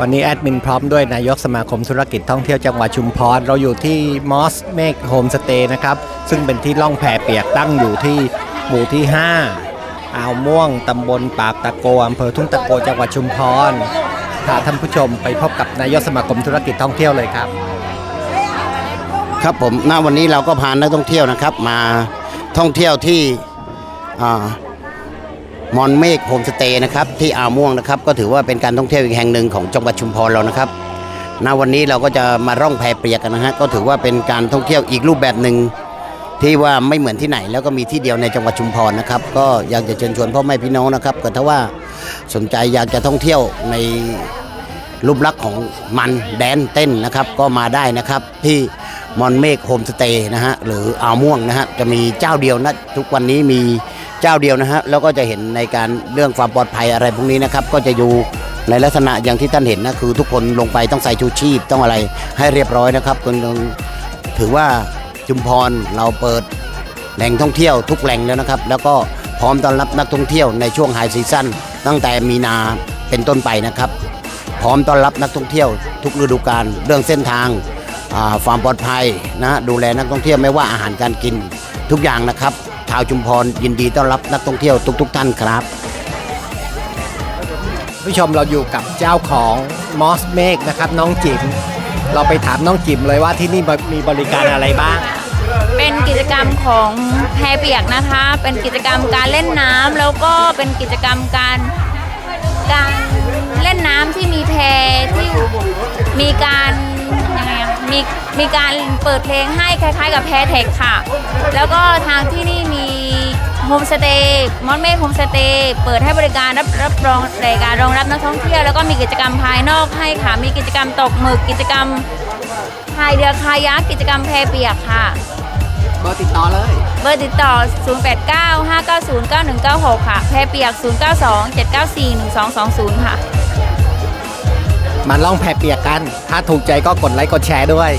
วันนี้แอดมินพร้อมด้วยนายกสมาคมธุรกิจท่องเที่ยวจังหวัดชุมพร เราอยู่ที่มอสเมกโฮมสเตย์นะครับ ซึ่งเป็นที่ล่องแพเปียกตั้งอยู่ที่หมู่ที่ 5 อ่าวม่วงตำบลปากตะโกอำเภอทุ่งตะโกจังหวัดชุมพรพาท่านผู้ชมไปพบกับนายกสมาคมธุรกิจท่องเที่ยวเลยครับ ครับผมณวันนี้เราก็พานักท่องเที่ยวนะครับ มาท่องเที่ยวที่อ่า มอนเมฆโฮมสเตย์นะครับที่อ่าวม่วงนะครับก็ถือว่าเป็นการท่องเที่ยวอีกแห่งหนึ่งของจังหวัดชุมพรเรานะครับณวันนี้เราก็จะมาร่องแพเปียกกันนะฮะก็ถือว่าเป็นการท่องเที่ยวอีกรูปแบบหนึ่งที่ว่าไม่เหมือนที่ไหน แล้วก็มีที่เดียวในจังหวัดชุมพรนะครับ ก็อยากจะเชิญชวนพ่อแม่พี่น้องนะครับก็ถ้าว่าสนใจอยากจะท่องเที่ยวในรูปลักษณ์ของมันแดนเต้นนะครับ ก็มาได้นะครับที่มอนเมฆโฮมสเตย์นะฮะหรืออ่าวม่วงนะฮะจะมีเจ้าเดียวนะทุกวันนี้มี เจ้าเดียวนะฮะแล้วก็จะเห็นในการเรื่องความปลอดภัยอะไรพวกนี้นะครับ ก็จะอยู่ในลักษณะอย่างที่ท่านเห็นนะคือทุกคนลงไปต้องใส่ชูชีพต้องอะไรให้เรียบร้อยนะครับคุณถือว่าจุมพรเราเปิดแหล่งท่องเที่ยวทุกแหล่งแล้วนะครับ แล้วก็พร้อมต้อนรับนักท่องเที่ยวในช่วงไฮซีซั่นตั้งแต่มีนาเป็นต้นไปนะครับ พร้อมต้อนรับนักท่องเที่ยวทุกฤดูกาลเรื่องเส้นทางความปลอดภัยนะดูแลนักท่องเที่ยวไม่ว่าอาหารการกินทุกอย่างนะครับ ชาวชุมพรยินดีต้อนรับนักท่องเที่ยวทุกๆท่านครับ ผู้ชมเราอยู่กับเจ้าของมอสเมกนะครับน้องจิ๋มเราไปถามน้องจิ๋มเลยว่าที่นี่มีบริการอะไรบ้าง เป็นกิจกรรมของแพเปียกนะคะ เป็นกิจกรรมการเล่นน้ำแล้วก็เป็นกิจกรรมการการเล่นน้ำที่มีแพที่มีการ มีมีการเปิดเพลงให้คล้ายๆ กับแพเทคค่ะ แล้วก็ทางที่นี่มีโฮมสเตย์มอนเมฆโฮมสเตย์เปิดให้บริการรับรับรองรายการรองรับนักท่องเที่ยวแล้วก็มีกิจกรรมภายนอกให้ค่ะ มีกิจกรรมตกหมึกกิจกรรมพายเรือคายักกิจกรรมแพเปียกค่ะ เบอร์ติดต่อเลย เบอร์ติดต่อ 0895909196 ค่ะ แพรเปียก 0927941220 ค่ะ มาล่องแพเปียกกัน ถ้าถูกใจก็กดไลค์กดแชร์ด้วย